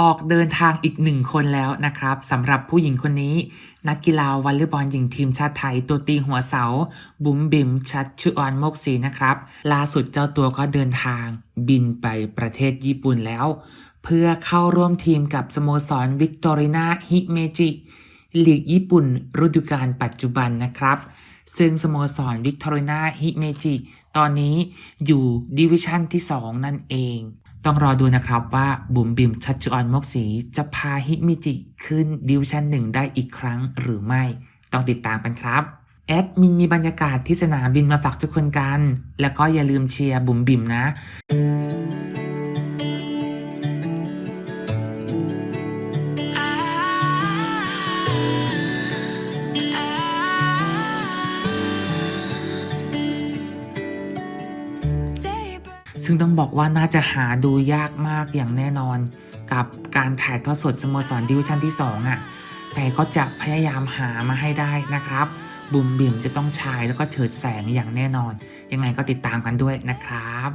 ออกเดินทางอีกหนึ่งคนแล้วนะครับสำหรับผู้หญิงคนนี้ นักกีฬาวอลเลย์บอลหญิงทีมชาติไทยตัวตีหัวเสา บุ๋มบิ๋มชัดชุออนโมกศีนะครับ ล่าสุดเจ้าตัวก็เดินทางบินไปประเทศญี่ปุ่นแล้ว เพื่อเข้าร่วมทีมกับสโมสรวิกตอรินาฮิเมจิลีกญี่ปุ่นฤดูกาลปัจจุบันนะครับ ซึ่งสโมสรวิกตอรินาฮิเมจิตอนนี้อยู่ดิวิชั่นที่ 2 นั่นเอง ต้องรอดูนะครับว่าบุ๋มบิมชัดจุออนมกสีจะพาฮิมิจิขึ้นดิวชั่นหนึ่งได้อีกครั้งหรือไม่ ต้องติดตามกันครับแอดมินมีบรรยากาศที่สนามบินมาฝากทุกคนกัน แล้วก็อย่าลืมเชียร์บุ๋มบิมนะ ซึ่งต้องบอกว่าน่าจะหาดูยากมากอย่างแน่นอน กับการถ่ายทอดสดสโมสรดิวิชั่นที่ 2อะแต่ก็จะพยายามหามาให้ได้นะครับ บุมบิ่มจะต้องชายแล้วก็เฉิดแสงอย่างแน่นอน ยังไงก็ติดตามกันด้วยนะครับ